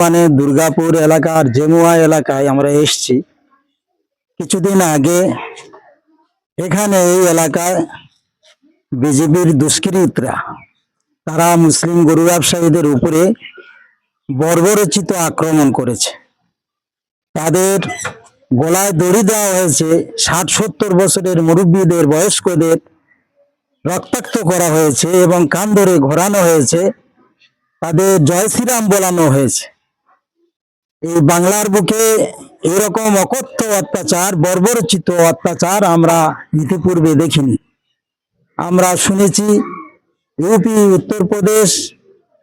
মানে দুর্গাপুর এলাকার জেমুয়া এলাকায় আমরা এসেছি। কিছুদিন আগে এখানে এই এলাকায় বিজেপির দুষ্কৃতরা, তারা মুসলিম গরু ব্যবসায়ীদের উপরে বর্বরচিত আক্রমণ করেছে। তাদের গলায় দড়ি দেওয়া হয়েছে, ষাট সত্তর বছরের মুরব্বীদের, বয়স্কদের রক্তাক্ত করা হয়েছে এবং কান ধরে ঘোরানো হয়েছে। তাদের জয় শ্রীরাম বলানো হয়েছে। এই বাংলার বুকে এরকম অকথ্য অত্যাচার, বর্বরচিত অত্যাচার আমরা ইতিপূর্বে দেখিনি। আমরা শুনেছি ইউপি উত্তরপ্রদেশ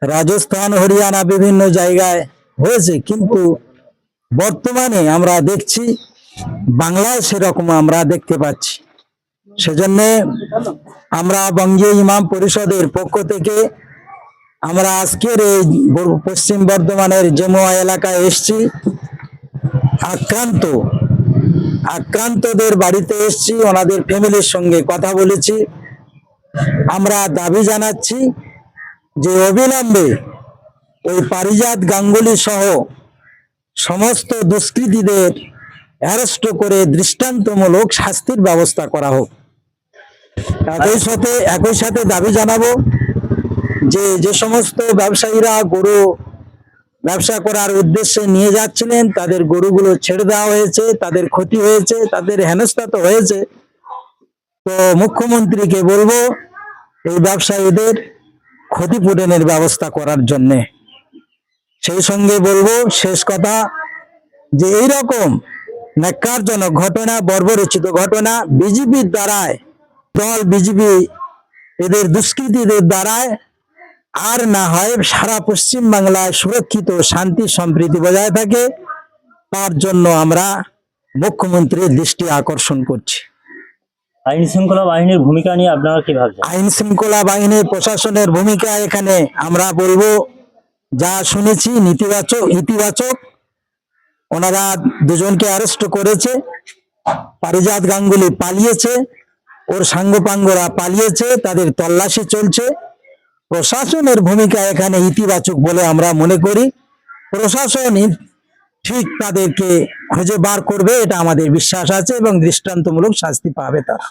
রাজস্থান, হরিয়ানা বিভিন্ন জায়গায় হয়েছে, কিন্তু বর্তমানে আমরা দেখছি, বাংলায় সেরকম আমরা দেখতে পাচ্ছি। সেজন্য আমরা বঙ্গীয় ইমাম পরিষদের পক্ষ থেকে আমরা আজকের এই পশ্চিম বর্ধমানের জেমুয়া এলাকায় এসছি। আক্রান্ত। আক্রান্তদের বাড়িতে এসছি, ওনাদের ফ্যামিলির সঙ্গে কথা বলেছি। আমরা দাবি জানাচ্ছি যে অবিলম্বে ওই পারিজাত গাঙ্গুলি সহ সমস্ত দুষ্কৃতীদের অ্যারেস্ট করে দৃষ্টান্তমূলক শাস্তির ব্যবস্থা করা হোক। একই সাথে একই সাথে দাবি জানাব যে যে সমস্ত ব্যবসায়ীরা গরু ব্যবসা করার উদ্দেশ্যে নিয়ে যাচ্ছিলেন, তাদের গরুগুলো ছেড়ে দেওয়া হয়েছে, তাদের ক্ষতি হয়েছে, তাদের হেনস্থা তো হয়েছে। তো মুখ্যমন্ত্রীকে বলব, এই ব্যবসায়ীদের ক্ষতিপূরণের ব্যবস্থা করার জন্যে। সেই সঙ্গে বলব, শেষ কথা, যে এইরকম ন্যাক্কারজনক ঘটনা, বর্বরচিত ঘটনা, বিজেপির দ্বারায়, দল বিজেপি এদের দুষ্কৃতীদের দ্বারায় আর না হয় সারা পশ্চিম বাংলায় সুরক্ষিত শান্তি সম্প্রীতি বজায় থাকে। তার জন্য আমরা মুখ্যমন্ত্রীর দৃষ্টি আকর্ষণ করছি। আইন শৃঙ্খলা বাহিনীর ভূমিকা নিয়ে আপনারা কি ভাবছেন? আইন শৃঙ্খলা বাহিনী প্রশাসনের ভূমিকা এখানে আমরা বলব যা শুনেছি নীতিবাচক ইতিবাচক ওনারা দুজনকে অ্যারেস্ট করেছে পারিজাত গাঙ্গুলি পালিয়েছে ওর সাঙ্গপাঙ্গরা পালিয়েছে তাদের তল্লাশি চলছে। প্রশাসনের ভূমিকা এখানে ইতিবাচক বলে আমরা মনে করি। প্রশাসন ঠিক তাদেরকে খুঁজে বার করবে, এটা আমাদের বিশ্বাস আছে এবং দৃষ্টান্তমূলক শাস্তি পাবে তারা।